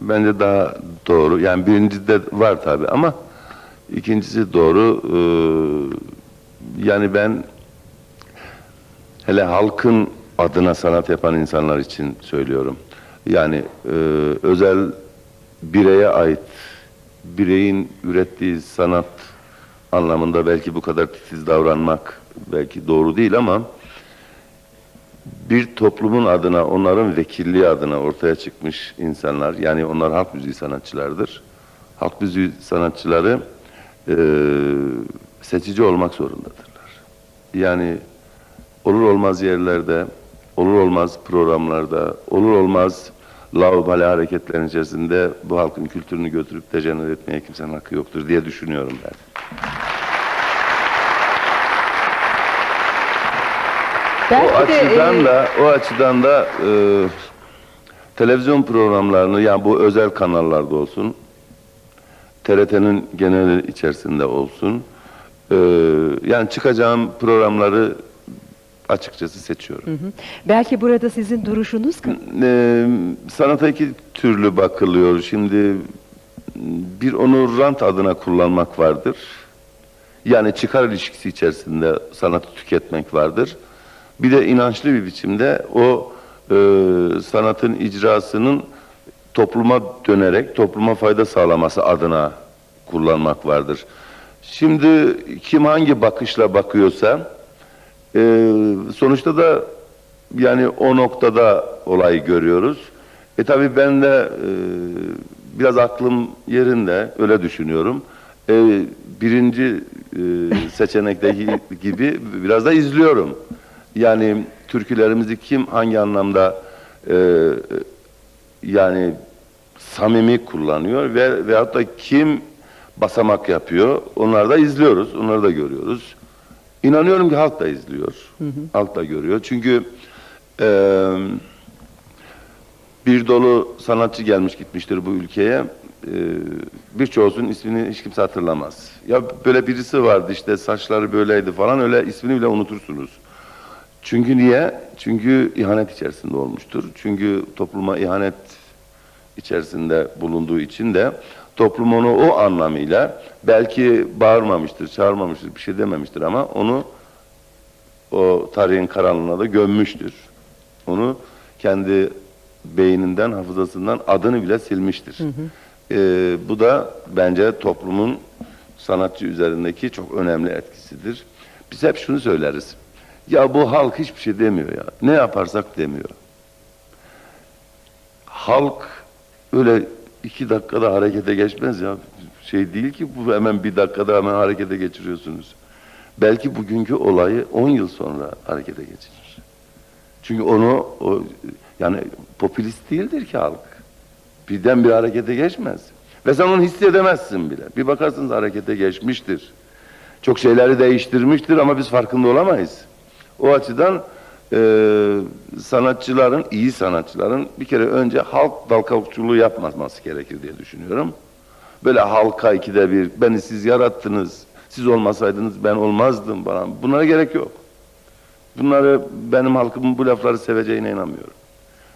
bence daha doğru. Yani birincisi de var tabi ama ikincisi doğru. Ee, yani ben hele halkın adına sanat yapan insanlar için söylüyorum. Yani e, özel bireye ait bireyin ürettiği sanat anlamında belki bu kadar titiz davranmak belki doğru değil ama bir toplumun adına, onların vekilliği adına ortaya çıkmış insanlar, yani onlar halk müziği sanatçılardır. Halk müziği sanatçıları eee, seçici olmak zorundadırlar. Yani olur olmaz yerlerde, olur olmaz programlarda, olur olmaz laubali hareketlerin içerisinde bu halkın kültürünü götürüp dejenere etmeye kimsenin hakkı yoktur diye düşünüyorum ben. O Belki de açıdan e, da o açıdan da e, televizyon programlarını yani bu özel kanallarda olsun TRT'nin genel içerisinde olsun e, yani çıkacağım programları açıkçası seçiyorum. belki burada sizin duruşunuz E, sanata iki türlü bakılıyor. Şimdi bir onu rant adına kullanmak vardır. Yani çıkar ilişkisi içerisinde sanatı tüketmek vardır. Bir de inançlı bir biçimde o e, sanatın icrasının topluma dönerek topluma fayda sağlaması adına kullanmak vardır. Şimdi kim hangi bakışla bakıyorsa e, sonuçta da yani o noktada olayı görüyoruz. E tabi ben de e, biraz aklım yerinde öyle düşünüyorum. E, birinci e, seçenekteki gibi biraz da izliyorum. Yani türkülerimizi kim hangi anlamda e, yani samimi kullanıyor ve veyahut da kim basamak yapıyor onları da izliyoruz, onları da görüyoruz. İnanıyorum ki halk da izliyor, halk da görüyor. Çünkü eee bir dolu sanatçı gelmiş gitmiştir bu ülkeye. Ee, Birçoğusunun ismini hiç kimse hatırlamaz. Ya böyle birisi vardı işte saçları böyleydi falan öyle ismini bile unutursunuz. Çünkü niye? Çünkü ihanet içerisinde olmuştur. Çünkü topluma ihanet içerisinde bulunduğu için de toplum onu o anlamıyla belki bağırmamıştır, çağırmamıştır, bir şey dememiştir ama onu o tarihin karanlığına da gömmüştür. Onu kendi beyninden, hafızasından adını bile silmiştir. Ee, bu da bence toplumun sanatçı üzerindeki çok önemli etkisidir. Biz hep şunu söyleriz. Ya bu halk hiçbir şey demiyor ya. Ne yaparsak demiyor. Halk öyle iki dakikada harekete geçmez ya. Şey değil ki bu hemen bir dakikada hemen harekete geçiriyorsunuz. Belki bugünkü olayı 10 yıl sonra harekete geçirir. Çünkü onu o yani popülist değildir ki halk. Birden bir harekete geçmez. Ve sen onu hissedemezsin bile. Bir bakarsınız harekete geçmiştir. Çok şeyleri değiştirmiştir ama biz farkında olamayız. O açıdan e, sanatçıların, iyi sanatçıların bir kere önce halk dal kavukçuluğu yapmaması gerekir diye düşünüyorum. Böyle halka ikide bir, beni siz yarattınız, siz olmasaydınız ben olmazdım falan. Bunlara gerek yok. Bunları benim halkımın bu lafları seveceğine inanmıyorum.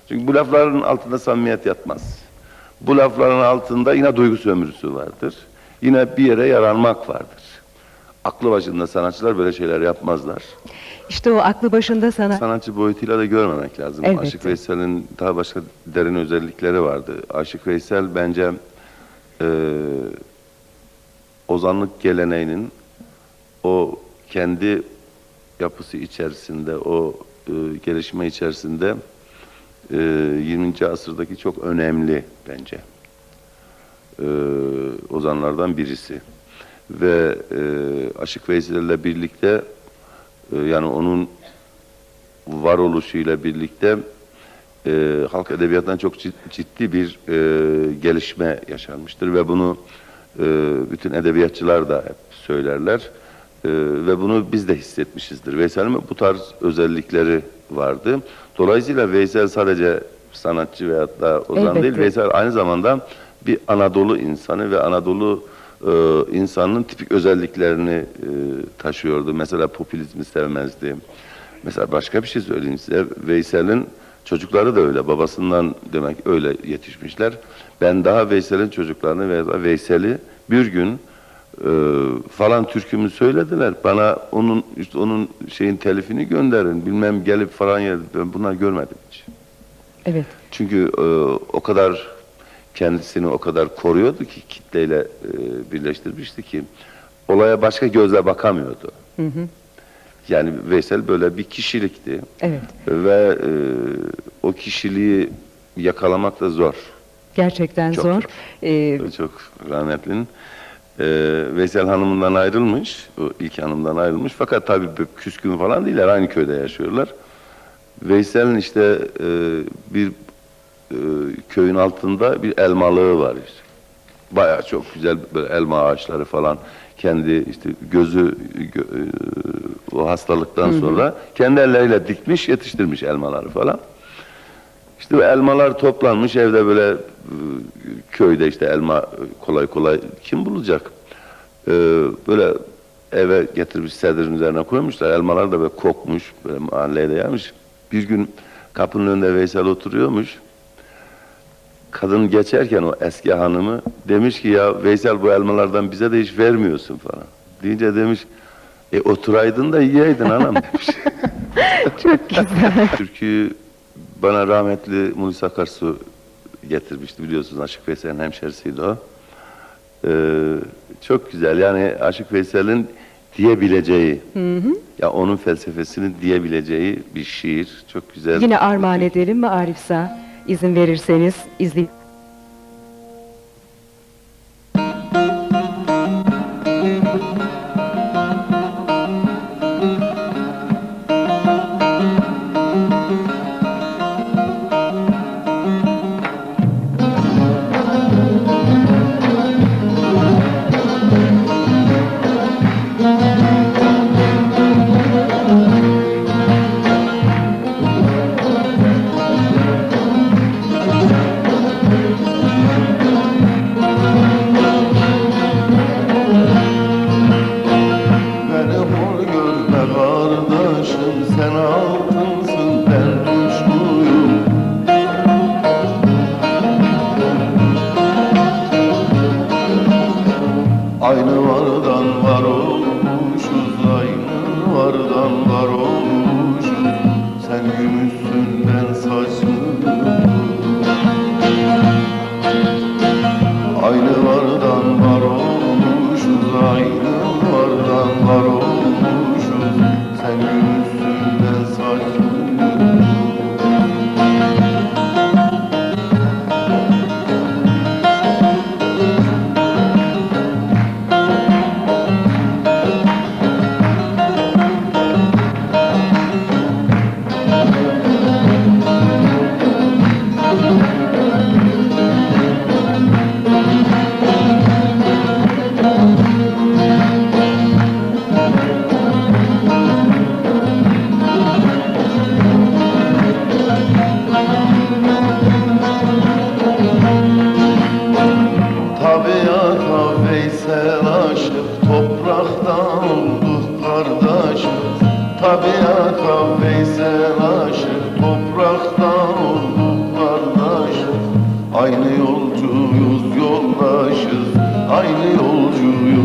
Çünkü bu lafların altında samimiyet yatmaz. Bu lafların altında yine duygu sömürüsü vardır. Yine bir yere yaranmak vardır. Aklı başında sanatçılar böyle şeyler yapmazlar. İşte o aklı başında sana Sanatçı boyutuyla da görmemek lazım. Elbette. Aşık Veysel'in daha başka derin özellikleri vardı. Aşık Veysel bence e, ozanlık geleneğinin o kendi yapısı içerisinde, o e, gelişme içerisinde e, 20. asırdaki çok önemli bence e, ozanlardan birisi. Ve e, Aşık Veysel'le birlikte yani onun varoluşuyla birlikte e, halk edebiyatından çok cid- ciddi bir e, gelişme yaşanmıştır ve bunu e, bütün edebiyatçılar da hep söylerler E, ve bunu biz de hissetmişizdir. Veysel'in bu tarz özellikleri vardı. Dolayısıyla Veysel sadece sanatçı veyahut da ozan Elbette. değil, Veysel aynı zamanda bir Anadolu insanı ve Anadolu e, insanının tipik özelliklerini e, taşıyordu. Mesela popülizmi sevmezdi. Mesela başka bir şey söyleyeyim size. Veysel'in Çocukları da öyle. Babasından demek öyle yetişmişler. Ben daha Veysel'in çocuklarını veya Veysel'i bir gün e, falan türkümü söylediler. Bana onun işte onun şeyin telifini gönderin. Bilmem gelip falan yer. Ben bunlar görmedim hiç. Evet. Çünkü e, o kadar kendisini o kadar koruyordu ki kitleyle e, birleştirmişti ki olaya başka gözle bakamıyordu. Hı hı. Yani Veysel böyle bir kişilikti Evet. ve e, o kişiliği yakalamak da zor. Gerçekten Çok zor. zor. Ee, Çok rahmetlinin. E, Veysel hanımından ayrılmış, o ilk hanımdan ayrılmış. Fakat tabii küskün falan değiller, aynı köyde yaşıyorlar. Veysel'in işte e, bir e, köyün altında bir elmalığı var. işte. Bayağı çok güzel böyle elma ağaçları falan. Kendi işte gözü gö- e, o hastalıktan sonra kendi elleriyle dikmiş, yetiştirmiş elmaları falan. İşte elmalar toplanmış evde böyle e, köyde işte elma kolay kolay kim bulacak? E, böyle eve getirmiş sedirin üzerine koymuşlar. Elmalar da böyle kokmuş, böyle mahalleye de gelmiş. Bir gün kapının önünde Veysel oturuyormuş. Kadın geçerken o eski hanımı demiş ki ya Veysel bu elmalardan bize de hiç vermiyorsun falan. Deyince demiş e oturaydın da yiyeydin anam demiş. çok güzel. Türküyü bana rahmetli Mulis Akarsu getirmişti biliyorsunuz Aşık Veysel'in hemşerisiydi o. Ee, çok güzel yani Aşık Veysel'in diyebileceği, ya onun felsefesini diyebileceği bir şiir. Çok güzel. Yine armağan edelim mi Arif Sağ? İzin verirseniz izley. Aynı vardan var olmuşuz Aynı vardan var olmuşuz. Sen gümüşsün ben saçlıyım Aynı Tabiata Veysel aşık topraktan olduk kardeşiz Aynı yolcuyuz yoldaşız Aynı yolcuyuz